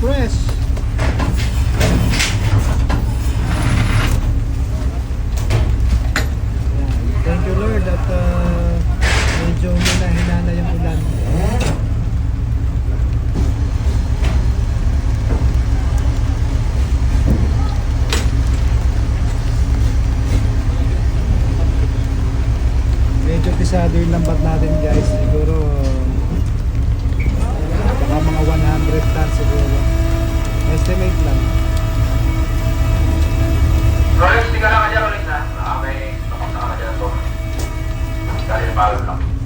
fresh. Thank you Lord at uh, medyo muna hinana yung ulan. Medyo pisado yung lambat natin guys. Siguro பாதுகாப்பு.